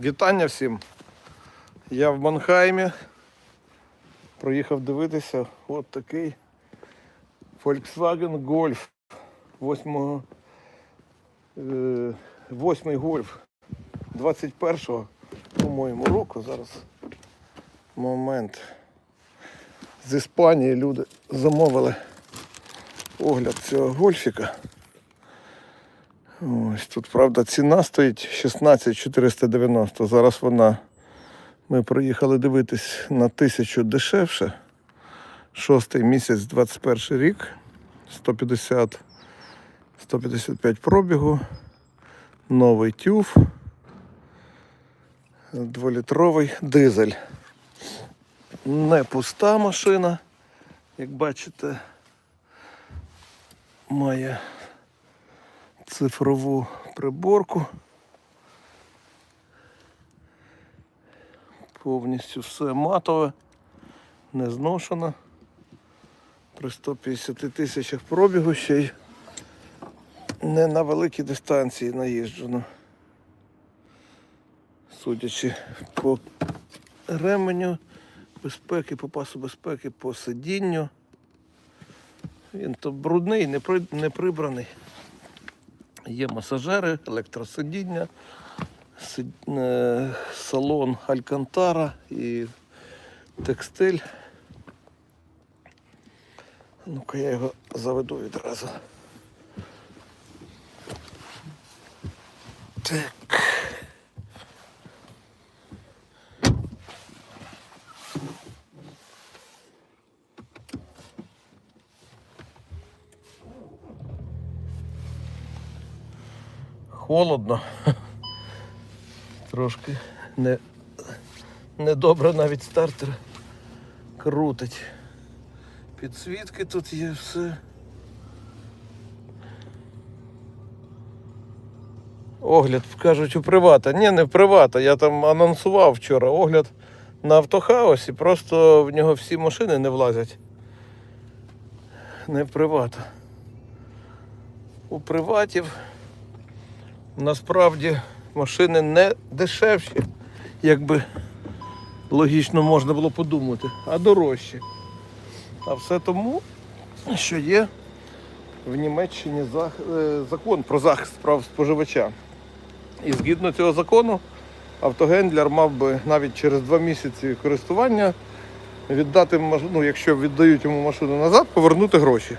Вітання всім. Я в Манхаймі. Проїхав дивитися от такий Volkswagen Golf 8, е, 8 Golf 21-го, по-моєму, року. Зараз момент. З Іспанії люди замовили огляд цього гольфіка. Ось тут, правда, ціна стоїть 16 490. Зараз вона. Ми приїхали дивитись на тисячу дешевше. Шостий місяць, 21 рік. 150 155 пробігу. Новий тюф. Дволітровий дизель. Не пуста машина. Як бачите, має цифрову приборку. Повністю все матове, не зношено. При 150 тисячах пробігу ще й не на великій дистанції наїжджено. Судячи по ременю безпеки, по пасу безпеки, по сидінню. Він то брудний, не прибраний. Є масажери, електросидіння, сид- е, салон Алькантара і текстиль. Ну-ка я його заведу відразу. Так. Холодно. Трошки не, недобре навіть стартер крутить. Підсвітки тут є все. Огляд, кажуть, у привата. Ні, не в привата. Я там анонсував вчора огляд на автохаусі, просто в нього всі машини не влазять. Не в привата. У приватів насправді машини не дешевші, якби логічно можна було подумати, а дорожчі. А все тому, що є в Німеччині е, закон про захист прав споживача. І згідно цього закону, автогендлер мав би навіть через два місяці користування віддати ну, якщо віддають йому машину назад, повернути гроші.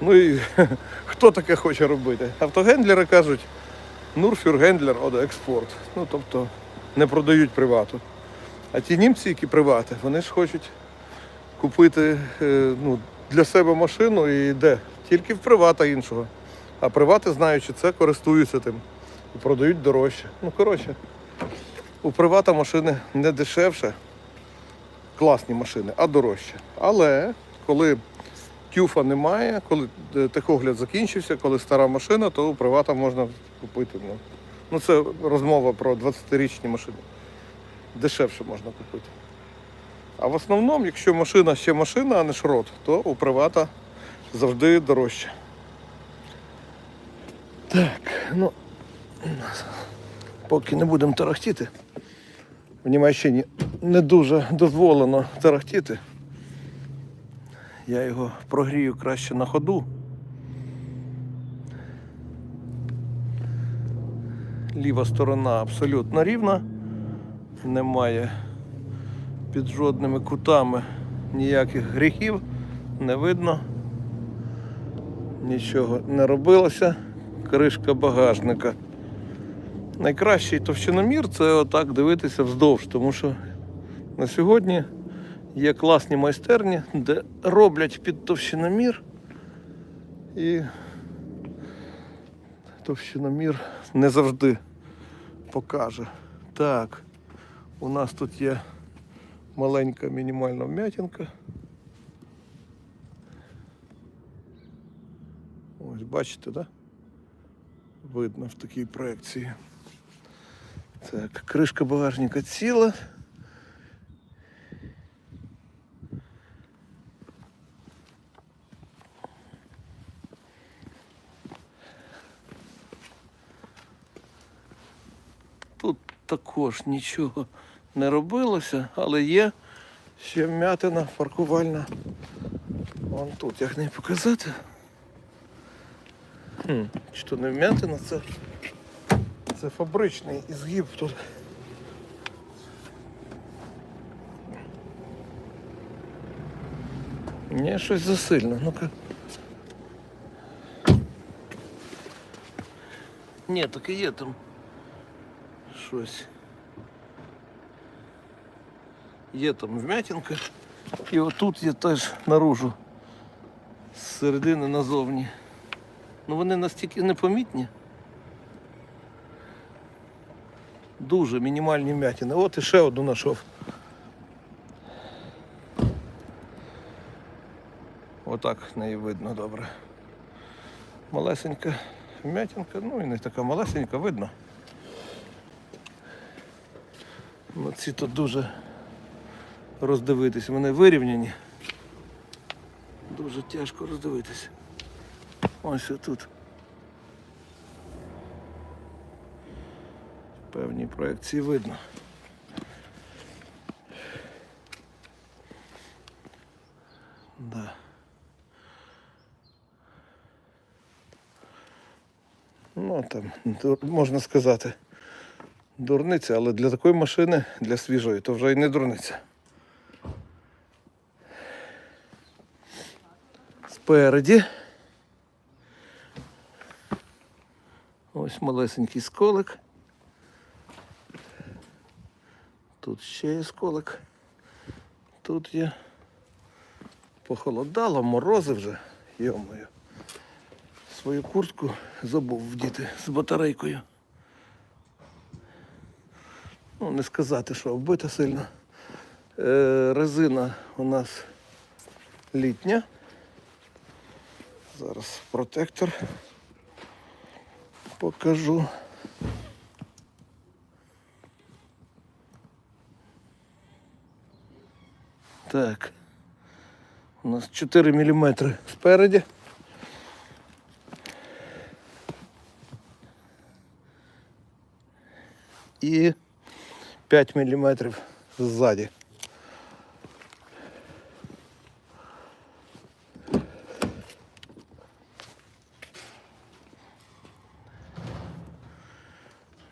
Ну і хто таке хоче робити? Автогендлери кажуть, Нурфюргендлер оде експорт. Ну тобто не продають привату. А ті німці, які привати, вони ж хочуть купити е, ну, для себе машину і де? Тільки в привата іншого. А привати, знаючи це, користуються тим і продають дорожче. Ну, коротше, у привата машини не дешевше, класні машини, а дорожче. Але коли тюфа немає, коли е, техогляд закінчився, коли стара машина, то у привата можна купити. Ну, ну це розмова про 20-річні машини. Дешевше можна купити. А в основному, якщо машина ще машина, а не шрот, то у привата завжди дорожче. Так, ну поки не будемо тарахтіти. В Німеччині не дуже дозволено тарахтіти. Я його прогрію краще на ходу. Ліва сторона абсолютно рівна, немає під жодними кутами ніяких гріхів, не видно. Нічого не робилося. Кришка багажника. Найкращий товщиномір це отак дивитися вздовж, тому що на сьогодні є класні майстерні, де роблять під товщиномір і товщиномір не завжди покаже. Так, у нас тут є маленька мінімальна вмятинка. Ось бачите, да? Видно в такій проекції. Так, кришка багажника ціла. Тут також нічого не робилося, але є ще вмятина паркувальна. Вон тут як не показати. Хм, чи то не вмятина, це, це фабричний ізгиб тут. Ні, щось засильно. Ну-ка. Ні, так і є там щось. Є там вмятинка. І отут є теж наружу. З середини назовні. Ну вони настільки непомітні. Дуже мінімальні вмятини. От і ще одну знайшов. Отак неї видно добре. Малесенька вмятинка, ну і не така малесенька, видно. Ну, ці тут дуже роздивитись. Вони вирівняні. Дуже тяжко роздивитися. Ось тут. Певні проекції видно. Да. Ну там можна сказати дурниця, але для такої машини, для свіжої, то вже і не дурниця. Спереді. Ось малесенький сколик. Тут ще є сколик. Тут є. Похолодало, морози вже. Йомою. Свою куртку забув вдіти з батарейкою. Ну, не сказати, що вбита сильно. Е, резина у нас літня. Зараз протектор покажу. Так. У нас 4 мм спереді. І 5 мм ззаді.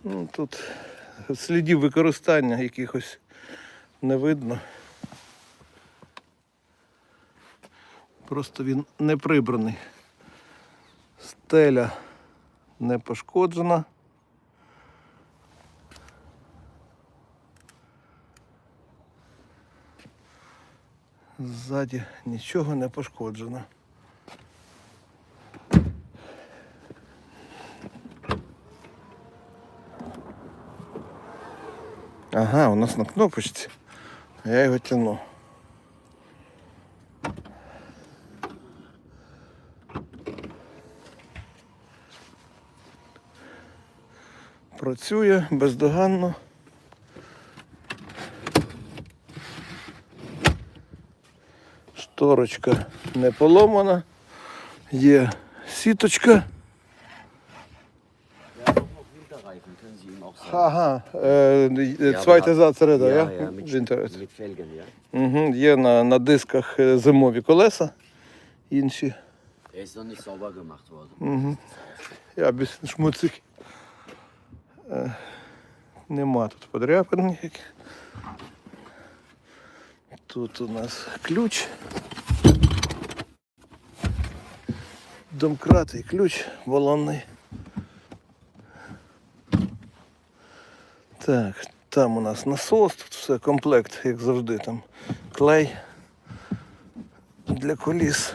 Ну, тут слідів використання якихось не видно. Просто він не прибраний. Стеля не пошкоджена. Ззаді нічого не пошкоджено. Ага, у нас на кнопочці. Я його тяну. Працює бездоганно. Шторочка не поломана. Є сіточка. Ага, е. Угу. Є на, на дисках е, зимові колеса, інші. Er. Угу. Я без шмуцик. Е, нема тут подряпин ніяких. Тут у нас ключ. Домкрат і ключ балонний. Так, там у нас насос, тут все комплект, як завжди, там клей для коліс.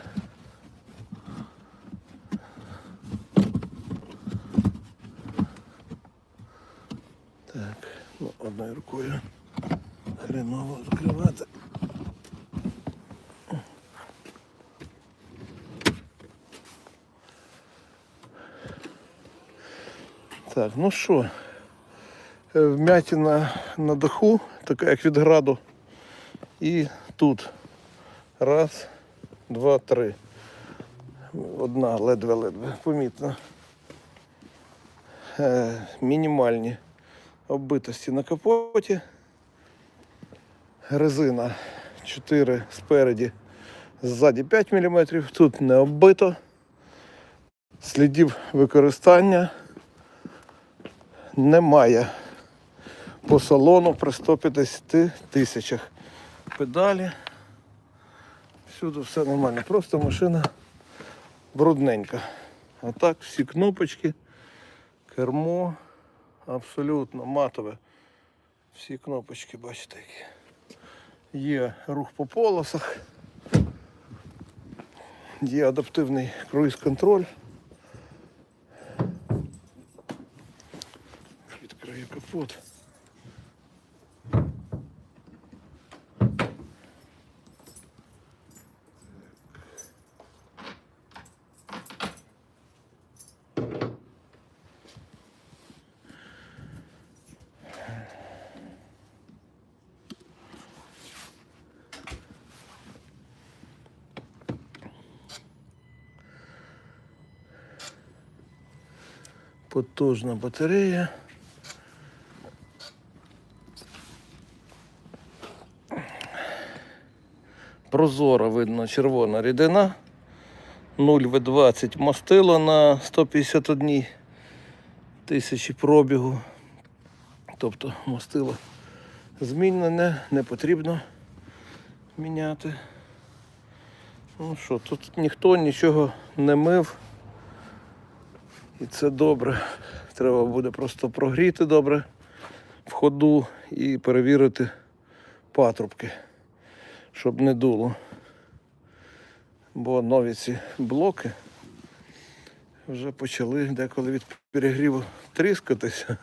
Так, ну, одною рукою хреново відкривати. Так, ну що, е, вмятина на даху, така як від граду. І тут. Раз, два, три. Одна ледве-ледве, помітно. Е, мінімальні оббитості на капоті. Резина 4 спереді, ззаді 5 мм, тут не оббито. Слідів використання немає по салону при 150 тисячах. Педалі. Всюди все нормально. Просто машина брудненька. А так всі кнопочки, кермо абсолютно матове. Всі кнопочки, бачите, які. Є рух по полосах. Є адаптивний круїз-контроль. Відкрию капот. Потужна батарея. Прозора видно червона рідина. 0 В20 мастило на 151 тисячі пробігу. Тобто мастило змінене, не потрібно міняти. Ну що, тут ніхто нічого не мив. І це добре. Треба буде просто прогріти добре в ходу і перевірити патрубки, щоб не дуло. Бо нові ці блоки вже почали деколи від перегріву тріскатися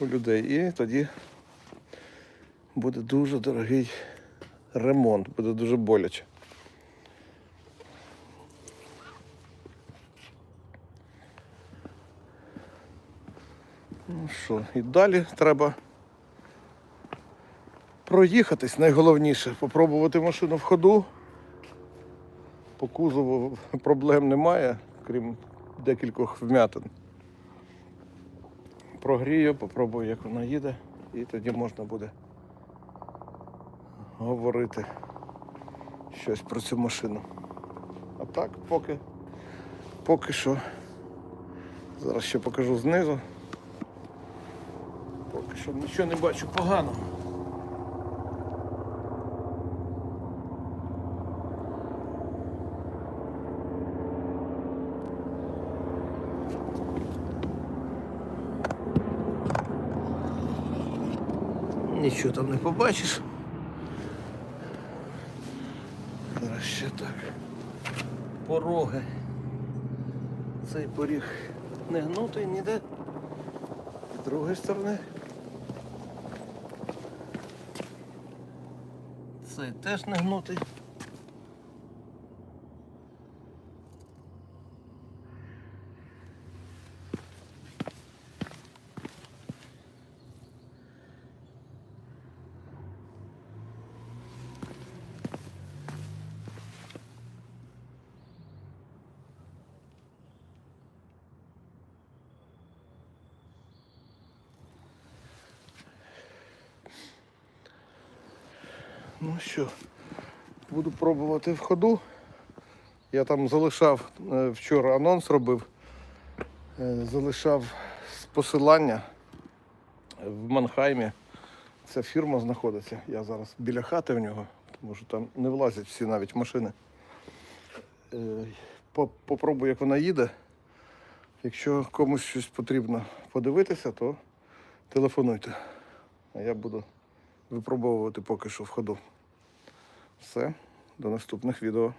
у людей. І тоді буде дуже дорогий ремонт, буде дуже боляче. Ну що, і далі треба проїхатись найголовніше, попробувати машину в ходу. По кузову проблем немає, крім декількох вмятин. Прогрію, попробую, як вона їде, і тоді можна буде говорити щось про цю машину. А так, поки, поки що. Зараз ще покажу знизу. Поки що нічого не бачу поганого. Нічого там не побачиш. Зараз ще так. Пороги. Цей поріг не гнутий ніде. З другої сторони. Цей теж не гнутий. Ну що, буду пробувати в ходу. Я там залишав е, вчора анонс робив, е, залишав посилання в Манхаймі. Ця фірма знаходиться. Я зараз біля хати в нього, тому що там не влазять всі навіть машини. Е, Попробую, як вона їде. Якщо комусь щось потрібно подивитися, то телефонуйте. А я буду випробовувати поки що в ходу. Все, до наступних відео.